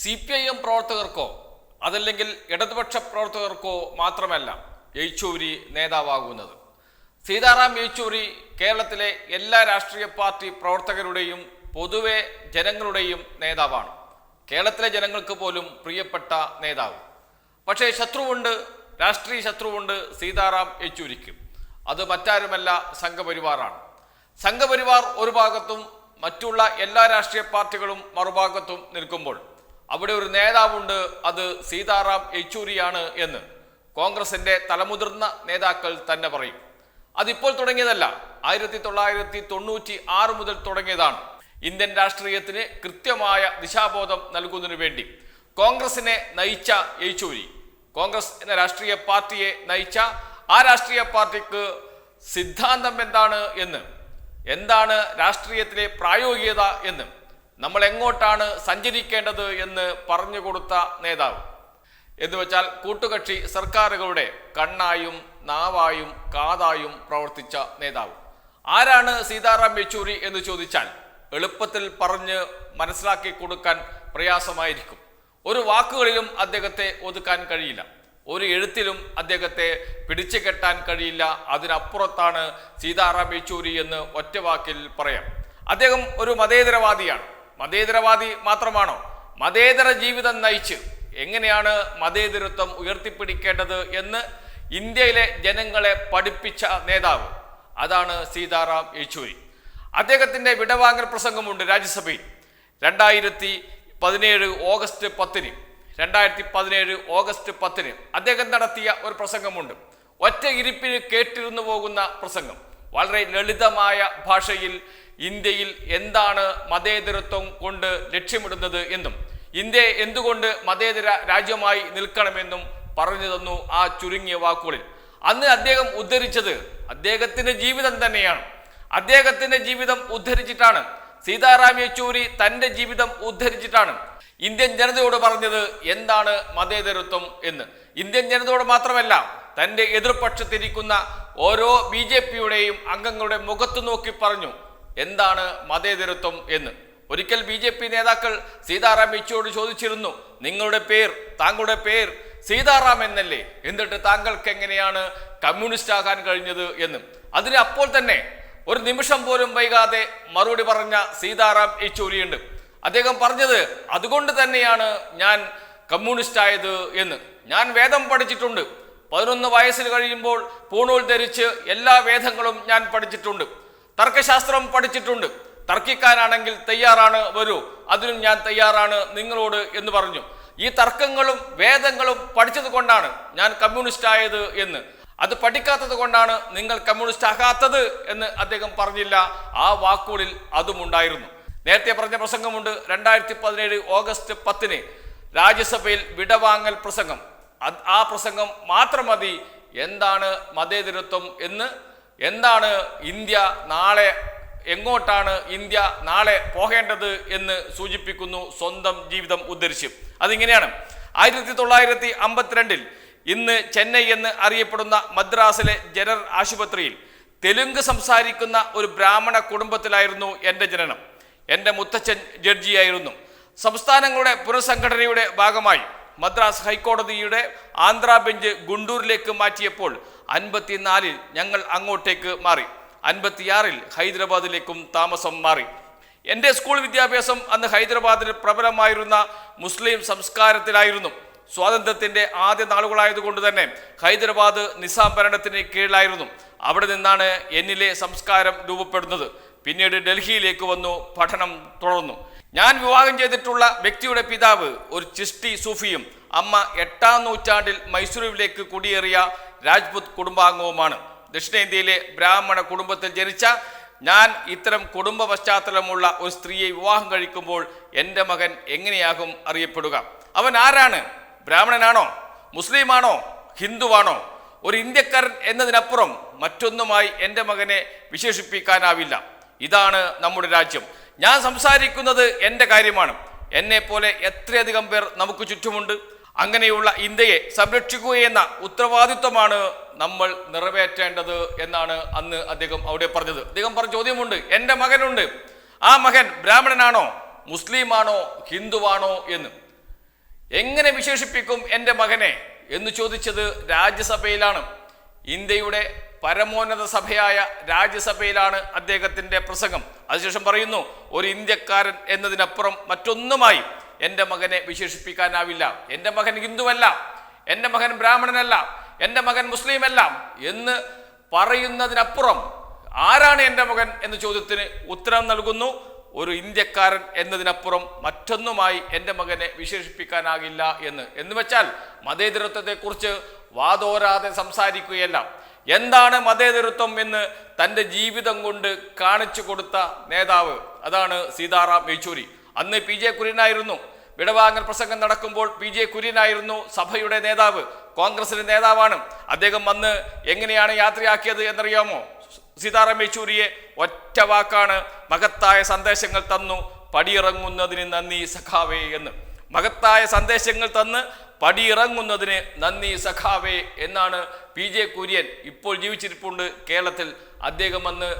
C P I M പ്രവർത്തകർക്കോ അതല്ലെങ്കിൽ ഇടതുപക്ഷ പ്രവർത്തകർക്കോ മാത്രമല്ല യെച്ചൂരി നേതാവാകുന്നത്. സീതാറാം യെച്ചൂരി കേരളത്തിലെ എല്ലാ രാഷ്ട്രീയ പാർട്ടി പ്രവർത്തകരുടെയും പൊതുവെ ജനങ്ങളുടെയും നേതാവാണ്. കേരളത്തിലെ ജനങ്ങൾക്ക് പോലും പ്രിയപ്പെട്ട നേതാവ്. പക്ഷേ ശത്രുവുണ്ട് രാഷ്ട്രീയ ശത്രുവുണ്ട് സീതാറാം യെച്ചൂരിക്ക്. അത് മറ്റാരുമല്ല സംഘപരിവാറാണ്. സംഘപരിവാർ ഒരു ഭാഗത്തും മറ്റുള്ള എല്ലാ രാഷ്ട്രീയ പാർട്ടികളും മറുഭാഗത്തും നിൽക്കുമ്പോൾ അവിടെ ഒരു നേതാവുണ്ട് അത് സീതാറാം യെച്ചൂരിയാണ് എന്ന്. കോൺഗ്രസിന്റെ തലമുതിർന്ന നേതാക്കൾ തന്നെ പറയും. അതിപ്പോൾ തുടങ്ങിയതല്ല ആയിരത്തി തൊള്ളായിരത്തി തൊണ്ണൂറ്റി ആറ് മുതൽ തുടങ്ങിയതാണ്. ഇന്ത്യൻ രാഷ്ട്രീയത്തിന് കൃത്യമായ ദിശാബോധം നൽകുന്നതിനു വേണ്ടി കോൺഗ്രസിനെ നയിച്ച യെച്ചൂരി. കോൺഗ്രസ് എന്ന രാഷ്ട്രീയ പാർട്ടിയെ നയിച്ച ആ രാഷ്ട്രീയ പാർട്ടിക്ക് സിദ്ധാന്തം എന്താണ് എന്ന്? എന്താണ് രാഷ്ട്രീയത്തിലെ പ്രായോഗികത എന്ന്? നമ്മൾ എങ്ങോട്ടാണ് സഞ്ചരിക്കേണ്ടത് എന്ന് പറഞ്ഞു കൊടുത്ത നേതാവ്. എന്ന് വെച്ചാൽ കൂട്ടുകക്ഷി സർക്കാരുകളുടെ കണ്ണായും നാവായും കാതായും പ്രവർത്തിച്ച നേതാവ്. ആരാണ് സീതാറാം യെച്ചൂരി എന്ന് ചോദിച്ചാൽ എളുപ്പത്തിൽ പറഞ്ഞ് മനസ്സിലാക്കി കൊടുക്കാൻ പ്രയാസമായിരിക്കും. ഒരു വാക്കുകളിലും അദ്ദേഹത്തെ ഒതുക്കാൻ കഴിയില്ല. ഒരു എഴുത്തിലും അദ്ദേഹത്തെ പിടിച്ചു കെട്ടാൻ കഴിയില്ല. അതിനപ്പുറത്താണ് സീതാറാം യെച്ചൂരി എന്ന് ഒറ്റവാക്കിൽ പറയാം. അദ്ദേഹം ഒരു മതേതരവാദിയാണ്. മതേതരവാദി മാത്രമാണോ? മതേതര ജീവിതം നയിച്ച് എങ്ങനെയാണ് മതേതരത്വം ഉയർത്തിപ്പിടിക്കേണ്ടത് എന്ന് ഇന്ത്യയിലെ ജനങ്ങളെ പഠിപ്പിച്ച നേതാവ് അതാണ് സീതാറാം യെച്ചൂരി. അദ്ദേഹത്തിന്റെ വിടവാങ്ങൽ പ്രസംഗമുണ്ട് രാജ്യസഭയിൽ. രണ്ടായിരത്തി പതിനേഴ് ഓഗസ്റ്റ് പത്തിന് രണ്ടായിരത്തി പതിനേഴ് ഓഗസ്റ്റ് പത്തിന് അദ്ദേഹം നടത്തിയ ഒരു പ്രസംഗമുണ്ട്. ഒറ്റ ഇരിപ്പിന് കേട്ടിരുന്നു പോകുന്ന പ്രസംഗം. വളരെ ലളിതമായ ഭാഷയിൽ ഇന്ത്യയിൽ എന്താണ് മതേതരത്വം കൊണ്ട് ലക്ഷ്യമിടുന്നത് എന്നും ഇന്ത്യ എന്തുകൊണ്ട് മതേതര രാജ്യമായി നിൽക്കണമെന്നും പറഞ്ഞു തന്നു ആ ചുരുങ്ങിയ വാക്കുകളിൽ. അന്ന് അദ്ദേഹം ഉദ്ധരിച്ചത് അദ്ദേഹത്തിന്റെ ജീവിതം തന്നെയാണ്. അദ്ദേഹത്തിന്റെ ജീവിതം ഉദ്ധരിച്ചിട്ടാണ്. സീതാറാം യെച്ചൂരി തന്റെ ജീവിതം ഉദ്ധരിച്ചിട്ടാണ്. ഇന്ത്യൻ ജനതയോട് പറഞ്ഞത് എന്താണ് മതേതരത്വം എന്ന്. ഇന്ത്യൻ ജനതയോട് മാത്രമല്ല തന്റെ എതിർപക്ഷത്തിരിക്കുന്ന ഓരോ ബി ജെ പിയുടെയും അംഗങ്ങളുടെ മുഖത്ത് നോക്കി പറഞ്ഞു എന്താണ് മതേതരത്വം എന്ന്? ഒരിക്കൽ ബി ജെ പി നേതാക്കൾ സീതാറാം യെച്ചൂരോട് ചോദിച്ചിരുന്നു നിങ്ങളുടെ പേർ താങ്കളുടെ പേർ സീതാറാം എന്നല്ലേ? എന്നിട്ട് താങ്കൾക്ക് എങ്ങനെയാണ് കമ്മ്യൂണിസ്റ്റ് ആകാൻ കഴിഞ്ഞത് എന്ന്? അതിന് അപ്പോൾ തന്നെ ഒരു നിമിഷം പോലും വൈകാതെ മറുപടി പറഞ്ഞ സീതാറാം യെച്ചൂരിയുണ്ട്. അദ്ദേഹം പറഞ്ഞത് അതുകൊണ്ട് തന്നെയാണ് ഞാൻ കമ്മ്യൂണിസ്റ്റ് ആയത് എന്ന്. ഞാൻ വേദം പഠിച്ചിട്ടുണ്ട്. പതിനൊന്ന് വയസ്സിൽ കഴിയുമ്പോൾ പൂണൂൽ ധരിച്ച് എല്ലാ വേദങ്ങളും ഞാൻ പഠിച്ചിട്ടുണ്ട്. തർക്കശാസ്ത്രം പഠിച്ചിട്ടുണ്ട്. തർക്കിക്കാനാണെങ്കിൽ തയ്യാറാണ് വരൂ. അതിനും ഞാൻ തയ്യാറാണ് നിങ്ങളോട് എന്ന് പറഞ്ഞു. ഈ തർക്കങ്ങളും വേദങ്ങളും പഠിച്ചത് കൊണ്ടാണ് ഞാൻ കമ്മ്യൂണിസ്റ്റ് ആയത് എന്ന്. അത് പഠിക്കാത്തത് കൊണ്ടാണ് നിങ്ങൾ കമ്മ്യൂണിസ്റ്റ് ആകാത്തത് എന്ന് അദ്ദേഹം പറഞ്ഞില്ല. ആ വാക്കുകളിൽ അതും ഉണ്ടായിരുന്നു. നേരത്തെ പറഞ്ഞ പ്രസംഗമുണ്ട്. രണ്ടായിരത്തി പതിനേഴ് ഓഗസ്റ്റ് പത്തിന് രാജ്യസഭയിൽ വിടവാങ്ങൽ പ്രസംഗം. ആ പ്രസംഗം മാത്രം മതി. എന്താണ് മതേതരത്വം എന്ന് എന്താണ് ഇന്ത്യ നാളെ എങ്ങോട്ടാണ് ഇന്ത്യ നാളെ പോകേണ്ടത് എന്ന് സൂചിപ്പിക്കുന്നു സ്വന്തം ജീവിതം ഉദ്ധരിച്ച്. അതിങ്ങനെയാണ്. ആയിരത്തി തൊള്ളായിരത്തി അമ്പത്തിരണ്ടിൽ ഇന്ന് ചെന്നൈ എന്ന് അറിയപ്പെടുന്ന മദ്രാസിലെ ജനറൽ ആശുപത്രിയിൽ തെലുങ്ക് സംസാരിക്കുന്ന ഒരു ബ്രാഹ്മണ കുടുംബത്തിലായിരുന്നു എന്റെ ജനനം. എന്റെ മുത്തച്ഛൻ ജഡ്ജിയായിരുന്നു. സംസ്ഥാനങ്ങളുടെ പുനഃസംഘടനയുടെ ഭാഗമായി മദ്രാസ് ഹൈക്കോടതിയുടെ ആന്ധ്രാ ബെഞ്ച് ഗുണ്ടൂരിലേക്ക് മാറ്റിയപ്പോൾ അൻപത്തിനാലിൽ ഞങ്ങൾ അങ്ങോട്ടേക്ക് മാറി. അൻപത്തിയാറിൽ ഹൈദരാബാദിലേക്കും താമസം മാറി. എന്റെ സ്കൂൾ വിദ്യാഭ്യാസം അന്ന് ഹൈദരാബാദിൽ പ്രബലമായിരുന്ന മുസ്ലിം സംസ്കാരത്തിലായിരുന്നു. സ്വാതന്ത്ര്യത്തിന്റെ ആദ്യ നാളുകളായതുകൊണ്ട് തന്നെ ഹൈദരാബാദ് നിസാം ഭരണത്തിന് കീഴിലായിരുന്നു. അവിടെ നിന്നാണ് എന്നിലെ സംസ്കാരം രൂപപ്പെടുന്നത്. പിന്നീട് ഡൽഹിയിലേക്ക് വന്നു പഠനം തുടർന്നു. ഞാൻ വിവാഹം ചെയ്തിട്ടുള്ള വ്യക്തിയുടെ പിതാവ് ഒരു ചിഷ്ടി സൂഫിയും അമ്മ എട്ടാം നൂറ്റാണ്ടിൽ മൈസൂരുവിലേക്ക് കുടിയേറിയ രാജ്പുത് കുടുംബാംഗവുമാണ്. ദക്ഷിണേന്ത്യയിലെ ബ്രാഹ്മണ കുടുംബത്തിൽ ജനിച്ച ഞാൻ ഇത്തരം കുടുംബ പശ്ചാത്തലമുള്ള ഒരു സ്ത്രീയെ വിവാഹം കഴിക്കുമ്പോൾ എന്റെ മകൻ എങ്ങനെയാകും അറിയപ്പെടുക? അവൻ ആരാണ്? ബ്രാഹ്മണനാണോ? മുസ്ലിമാണോ? ഹിന്ദുവാണോ? ഒരു ഇന്ത്യക്കാരൻ എന്നതിനപ്പുറം മറ്റൊന്നുമായി എന്റെ മകനെ വിശേഷിപ്പിക്കാനാവില്ല. ഇതാണ് നമ്മുടെ രാജ്യം. ഞാൻ സംസാരിക്കുന്നത് എന്റെ കാര്യമാണ്. എന്നെ പോലെ എത്രയധികം പേർ നമുക്ക് ചുറ്റുമുണ്ട്. അങ്ങനെയുള്ള ഇന്ത്യയെ സംരക്ഷിക്കുകയെന്ന ഉത്തരവാദിത്വമാണ് നമ്മൾ നിറവേറ്റേണ്ടത് എന്നാണ് അന്ന് അദ്ദേഹം അവിടെ പറഞ്ഞത്. അദ്ദേഹം പറഞ്ഞ ചോദ്യമുണ്ട് എന്റെ മകനുണ്ട്. ആ മകൻ ബ്രാഹ്മണനാണോ? മുസ്ലിമാണോ? ഹിന്ദുവാണോ? എന്ന്. എങ്ങനെ വിശേഷിപ്പിക്കും എന്റെ മകനെ എന്ന് ചോദിച്ചത് രാജ്യസഭയിലാണ്. ഇന്ത്യയുടെ പരമോന്നത സഭയായ രാജ്യസഭയിലാണ് അദ്ദേഹത്തിന്റെ പ്രസംഗം. അതിനുശേഷം പറയുന്നു ഒരു ഇന്ത്യക്കാരൻ എന്നതിനപ്പുറം മറ്റൊന്നുമായി എന്റെ മകനെ വിശേഷിപ്പിക്കാനാവില്ല. എന്റെ മകൻ ഹിന്ദുവല്ല. എന്റെ മകൻ ബ്രാഹ്മണനല്ല. എന്റെ മകൻ മുസ്ലിമല്ല എന്ന് പറയുന്നതിനപ്പുറം ആരാണ് എന്റെ മകൻ എന്ന ചോദ്യത്തിന് ഉത്തരം നൽകുന്നു. ഒരു ഇന്ത്യക്കാരൻ എന്നതിനപ്പുറം മറ്റൊന്നുമായി എന്റെ മകനെ വിശേഷിപ്പിക്കാനാകില്ല എന്ന്. എന്ന് വെച്ചാൽ മതേതരത്വത്തെക്കുറിച്ച് വാതോരാതെ സംസാരിക്കുകയല്ല. എന്താണ് മതേതരത്വം എന്ന് തന്റെ ജീവിതം കൊണ്ട് കാണിച്ചു കൊടുത്ത നേതാവ്? അതാണ് സീതാറാം യെച്ചൂരി. അന്ന് പി ജെ കുര്യനായിരുന്നു. വിടവാങ്ങൽ പ്രസംഗം നടക്കുമ്പോൾ പി ജെ കുര്യനായിരുന്നു സഭയുടെ നേതാവ് കോൺഗ്രസിന്റെ നേതാവാണ്. അദ്ദേഹം വന്ന് എങ്ങനെയാണ് യാത്രയാക്കിയത് എന്നറിയാമോ? സീതാറാം യെച്ചൂരിയെ ഒറ്റ വാക്കാണ് മഹത്തായ സന്ദേശങ്ങൾ തന്നു പടിയിറങ്ങുന്നതിന് നന്ദി സഖാവേ എന്ന്. മഹത്തായ സന്ദേശങ്ങൾ തന്ന് പടിയിറങ്ങുന്നതിന് നന്ദി സഖാവേ എന്നാണ് പി ജെ കുര്യൻ ഇപ്പോൾ ജീവിച്ചിരിപ്പുണ്ട് കേരളത്തിൽ. അദ്ദേഹം വന്ന്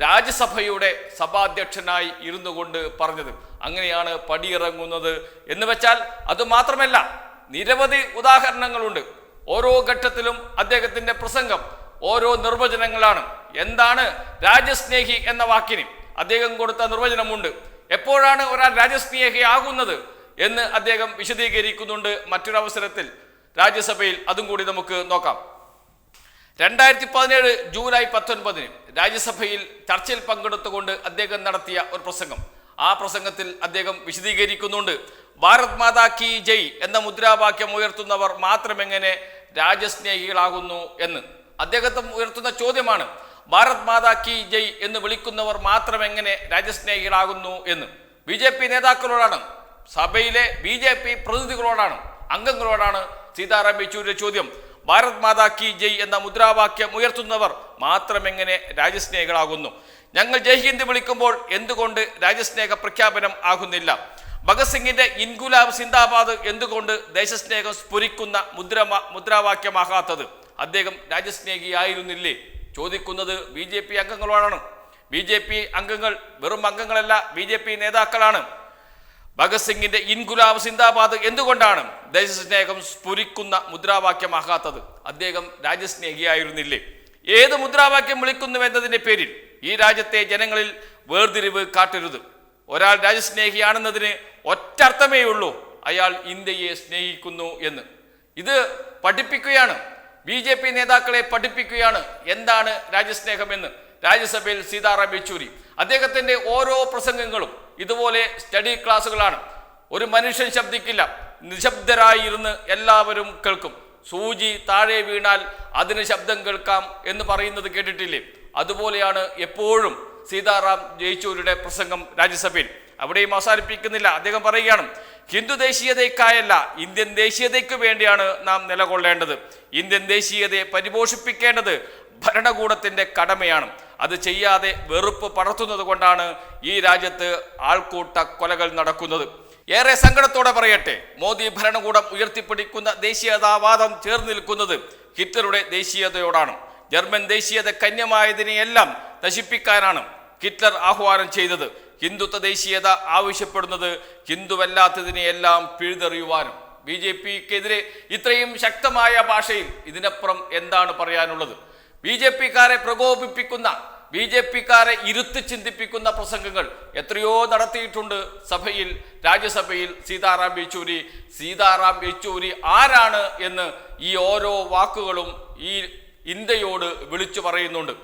രാജ്യസഭയുടെ സഭാധ്യക്ഷനായി ഇരുന്നു കൊണ്ട് പറഞ്ഞത്. അങ്ങനെയാണ് പടിയിറങ്ങുന്നത് എന്ന് വെച്ചാൽ അത് മാത്രമല്ല നിരവധി ഉദാഹരണങ്ങളുണ്ട്. ഓരോ ഘട്ടത്തിലും അദ്ദേഹത്തിന്റെ പ്രസംഗം ഓരോ നിർവചനങ്ങളാണ്. എന്താണ് രാജ്യസ്നേഹി എന്ന വാക്കിന് അദ്ദേഹം കൊടുത്ത നിർവചനമുണ്ട്. എപ്പോഴാണ് ഒരാൾ രാജ്യസ്നേഹി ആകുന്നത് എന്ന് അദ്ദേഹം വിശദീകരിക്കുന്നുണ്ട് മറ്റൊരവസരത്തിൽ. രാജ്യസഭയിൽ അതും കൂടി നമുക്ക് നോക്കാം. രണ്ടായിരത്തി പതിനേഴ് ജൂലൈ പത്തൊൻപതിന് രാജ്യസഭയിൽ ചർച്ചയിൽ പങ്കെടുത്തുകൊണ്ട് അദ്ദേഹം നടത്തിയ ഒരു പ്രസംഗം. ആ പ്രസംഗത്തിൽ അദ്ദേഹം വിശദീകരിക്കുന്നുണ്ട്. ഭാരത് മാതാ കി ജയ് എന്ന മുദ്രാവാക്യം ഉയർത്തുന്നവർ മാത്രമെങ്ങനെ രാജ്യസ്നേഹികളാകുന്നു എന്ന്. അദ്ദേഹത്തെ ഉയർത്തുന്ന ചോദ്യമാണ് ഭാരത് മാതാ കി ജയ് എന്ന് വിളിക്കുന്നവർ മാത്രമെങ്ങനെ രാജ്യസ്നേഹികളാകുന്നു എന്ന്. ബി ജെ പി നേതാക്കളോടാണ് സഭയിലെ ബി ജെ പി പ്രതിനിധികളോടാണ് അംഗങ്ങളോടാണ് സീതാറാം യെച്ചൂരിയുടെ ചോദ്യം. ഭാരത് മാതാ കി ജയ് എന്ന മുദ്രാവാക്യം ഉയർത്തുന്നവർ മാത്രമെങ്ങനെ രാജ്യസ്നേഹികളാകുന്നു? ഞങ്ങൾ ജയ് ഹിന്ദ് വിളിക്കുമ്പോൾ എന്തുകൊണ്ട് രാജ്യസ്നേഹ പ്രഖ്യാപനം ആകുന്നില്ല? ഭഗത് സിംഗിന്റെ ഇൻഗുലാബ് സിന്ദാബാദ് എന്തുകൊണ്ട് ദേശസ്നേഹം സ്ഫുരിക്കുന്ന മുദ്ര മുദ്രാവാക്യമാകാത്തത്? അദ്ദേഹം രാജ്യസ്നേഹിയായിരുന്നില്ലേ? ചോദിക്കുന്നത് ബി ജെ പി അംഗങ്ങളോടാണ് ബി ജെ പി അംഗങ്ങൾ വെറും അംഗങ്ങളല്ല ബി ജെ പി നേതാക്കളാണ്. ഭഗത് സിംഗിന്റെ ഇൻഗുലാബ് സിന്ദാബാദ് എന്തുകൊണ്ടാണ് ദേശസ്നേഹം സ്ഫുരിക്കുന്ന മുദ്രാവാക്യമാകാത്തത് അദ്ദേഹം രാജ്യസ്നേഹിയായിരുന്നില്ലേ? ഏത് മുദ്രാവാക്യം വിളിക്കുന്നു എന്നതിന്റെ പേരിൽ ഈ രാജ്യത്തെ ജനങ്ങളിൽ വേർതിരിവ് കാട്ടരുത്. ഒരാൾ രാജ്യസ്നേഹിയാണെന്നതിന് ഒറ്റർത്ഥമേ ഉള്ളൂ അയാൾ ഇന്ത്യയെ സ്നേഹിക്കുന്നു എന്ന്. ഇത് പഠിപ്പിക്കുകയാണ്. ബി ജെ പി നേതാക്കളെ പഠിപ്പിക്കുകയാണ് എന്താണ് രാജ്യസ്നേഹമെന്ന് രാജ്യസഭയിൽ സീതാറാം യെച്ചൂരി. അദ്ദേഹത്തിന്റെ ഓരോ പ്രസംഗങ്ങളും ഇതുപോലെ സ്റ്റഡി ക്ലാസ്സുകളാണ് ഒരു മനുഷ്യൻ ശബ്ദിക്കില്ല. നിശബ്ദരായി ഇരുന്ന് എല്ലാവരും കേൾക്കും. സൂചി താഴെ വീണാൽ അതിന് ശബ്ദം കേൾക്കാം എന്ന് പറയുന്നത് കേട്ടിട്ടില്ലേ? അതുപോലെയാണ് എപ്പോഴും സീതാറാം ജയിച്ചൂരുടെ പ്രസംഗം രാജ്യസഭയിൽ. അവിടെയും അവസാനിപ്പിക്കുന്നില്ല. അദ്ദേഹം പറയുകയാണ് ഹിന്ദു ദേശീയതയ്ക്കായല്ല ഇന്ത്യൻ ദേശീയതയ്ക്ക് വേണ്ടിയാണ് നാം നിലകൊള്ളേണ്ടത്. ഇന്ത്യൻ ദേശീയതയെ പരിപോഷിപ്പിക്കേണ്ടത് ഭരണകൂടത്തിന്റെ കടമയാണ്. അത് ചെയ്യാതെ വെറുപ്പ് പടർത്തുന്നത് കൊണ്ടാണ് ഈ രാജ്യത്ത് ആൾക്കൂട്ട കൊലകൾ നടക്കുന്നത്. ഏറെ സങ്കടത്തോടെ പറയട്ടെ മോദി ഭരണകൂടം ഉയർത്തിപ്പിടിക്കുന്ന ദേശീയതാവാദം ചേർന്ന് നിൽക്കുന്നത് ഹിറ്റ്ലറുടെ ദേശീയതയോടാണ്. ജർമ്മൻ ദേശീയത കന്യമായതിനെയെല്ലാം നശിപ്പിക്കാനാണ് ഹിറ്റ്ലർ ആഹ്വാനം ചെയ്തത്. ഹിന്ദുത്വ ദേശീയത ആവശ്യപ്പെടുന്നത് ഹിന്ദുവല്ലാത്തതിനെയെല്ലാം പിഴുതെറിയുവാനും ബി ജെ പിക്കെതിരെ ഇത്രയും ശക്തമായ ഭാഷയിൽ ഇതിനപ്പുറം എന്താണ് പറയാനുള്ളത്? ബി ജെ പിക്കാരെ പ്രകോപിപ്പിക്കുന്ന ബി ജെ പിക്കാരെ ഇരുത്തി ചിന്തിപ്പിക്കുന്ന പ്രസംഗങ്ങൾ എത്രയോ നടത്തിയിട്ടുണ്ട് സഭയിൽ രാജ്യസഭയിൽ. സീതാറാം യെച്ചൂരി സീതാറാം യെച്ചൂരി ആരാണ് എന്ന് ഈ ഓരോ വാക്കുകളും ഈ ഇന്ത്യയോട് വിളിച്ചു പറയുന്നുണ്ട്.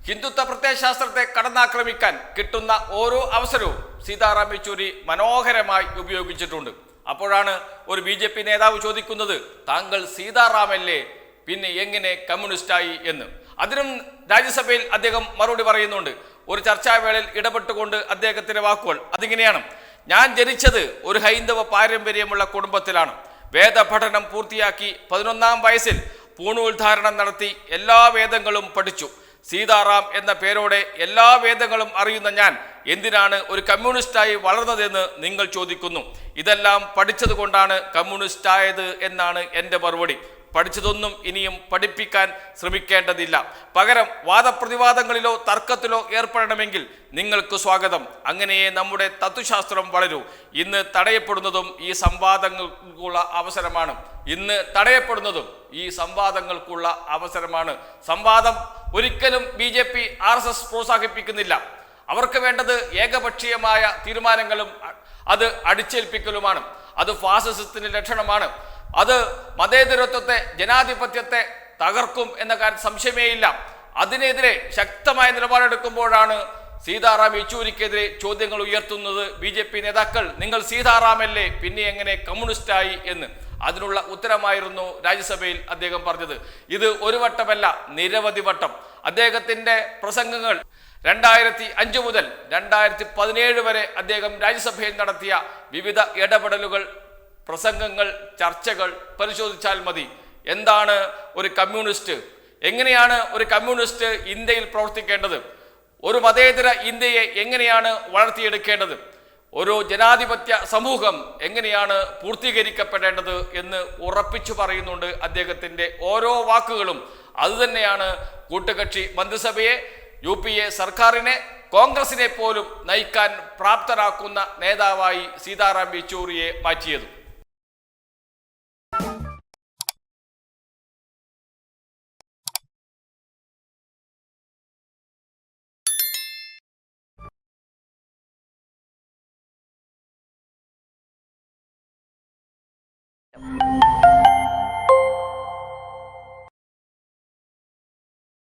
ഹിന്ദുത്വ പ്രത്യയശാസ്ത്രത്തെ കടന്നാക്രമിക്കാൻ കിട്ടുന്ന ഓരോ അവസരവും സീതാറാം യെച്ചൂരി മനോഹരമായി ഉപയോഗിച്ചിട്ടുണ്ട്. അപ്പോഴാണ് ഒരു ബി നേതാവ് ചോദിക്കുന്നത് താങ്കൾ സീതാറാമല്ലേ പിന്നെ എങ്ങനെ കമ്മ്യൂണിസ്റ്റായി എന്ന്. അതിനും രാജ്യസഭയിൽ അദ്ദേഹം മറുപടി പറയുന്നുണ്ട്. ഒരു ചർച്ചാവേളയിൽ ഇടപെട്ടുകൊണ്ട് അദ്ദേഹത്തിന്റെ വാക്കുകൾ അതിങ്ങനെയാണ്. ഞാൻ ജനിച്ചത് ഒരു ഹൈന്ദവ പാരമ്പര്യമുള്ള കുടുംബത്തിലാണ്. വേദപഠനം പൂർത്തിയാക്കി പതിനൊന്നാം വയസ്സിൽ പൂണൂൽധാരണം നടത്തി എല്ലാ വേദങ്ങളും പഠിച്ചു. സീതാറാം എന്ന പേരോടെ എല്ലാ വേദങ്ങളും അറിയുന്ന ഞാൻ എന്തിനാണ് ഒരു കമ്മ്യൂണിസ്റ്റായി വളർന്നതെന്ന് നിങ്ങൾ ചോദിക്കുന്നു. ഇതെല്ലാം പഠിച്ചത് കൊണ്ടാണ് കമ്മ്യൂണിസ്റ്റായത് എന്നാണ് എന്റെ മറുപടി. പഠിച്ചതൊന്നും ഇനിയും പഠിപ്പിക്കാൻ ശ്രമിക്കേണ്ടതില്ല. പകരം വാദപ്രതിവാദങ്ങളിലോ തർക്കത്തിലോ ഏർപ്പെടണമെങ്കിൽ നിങ്ങൾക്ക് സ്വാഗതം. അങ്ങനെയേ നമ്മുടെ തത്വശാസ്ത്രം വളരൂ. ഇന്ന് തടയപ്പെടുന്നതും ഈ സംവാദങ്ങൾക്കുള്ള അവസരമാണ്. ഇന്ന് തടയപ്പെടുന്നതും ഈ സംവാദങ്ങൾക്കുള്ള അവസരമാണ്. സംവാദം ഒരിക്കലും B J P R S S പ്രോത്സാഹിപ്പിക്കുന്നില്ല. അവർക്ക് വേണ്ടത് ഏകപക്ഷീയമായ തീരുമാനങ്ങളും അത് അടിച്ചേൽപ്പിക്കലുമാണ്. അത് ഫാസിസത്തിന്റെ ലക്ഷണമാണ്. അത് മതേതരത്വത്തെ ജനാധിപത്യത്തെ തകർക്കും എന്ന കാര്യം സംശയമേയില്ല. അതിനെതിരെ ശക്തമായ നിലപാടെടുക്കുമ്പോഴാണ് സീതാറാം യെച്ചൂരിക്കെതിരെ ചോദ്യങ്ങൾ ഉയർത്തുന്നത് ബി നേതാക്കൾ. നിങ്ങൾ സീതാറാമല്ലേ? പിന്നെ എങ്ങനെ കമ്മ്യൂണിസ്റ്റായി എന്ന്. അതിനുള്ള ഉത്തരമായിരുന്നു രാജ്യസഭയിൽ അദ്ദേഹം പറഞ്ഞത്. ഇത് ഒരു വട്ടമല്ല നിരവധി വട്ടം. അദ്ദേഹത്തിന്റെ പ്രസംഗങ്ങൾ രണ്ടായിരത്തി അഞ്ച് മുതൽ രണ്ടായിരത്തി പതിനേഴ് വരെ അദ്ദേഹം രാജ്യസഭയിൽ നടത്തിയ വിവിധ ഇടപെടലുകൾ പ്രസംഗങ്ങൾ ചർച്ചകൾ പരിശോധിച്ചാൽ മതി. എന്താണ് ഒരു കമ്മ്യൂണിസ്റ്റ്? എങ്ങനെയാണ് ഒരു കമ്മ്യൂണിസ്റ്റ് ഇന്ത്യയിൽ പ്രവർത്തിക്കേണ്ടത്? ഒരു മതേതര ഇന്ത്യയെ എങ്ങനെയാണ് വളർത്തിയെടുക്കേണ്ടത്? ഒരു ജനാധിപത്യ സമൂഹം എങ്ങനെയാണ് പൂർത്തീകരിക്കപ്പെടേണ്ടത് എന്ന് ഉറപ്പിച്ചു പറയുന്നുണ്ട് അദ്ദേഹത്തിന്റെ ഓരോ വാക്കുകളും. അതുതന്നെയാണ് കൂട്ടുകക്ഷി മന്ത്രിസഭയെ യു പി എ സർക്കാരിനെ കോൺഗ്രസിനെ പോലും നയിക്കാൻ പ്രാപ്തരാക്കുന്ന നേതാവായി സീതാറാം യെച്ചൂരിയെ മാറ്റിയത്.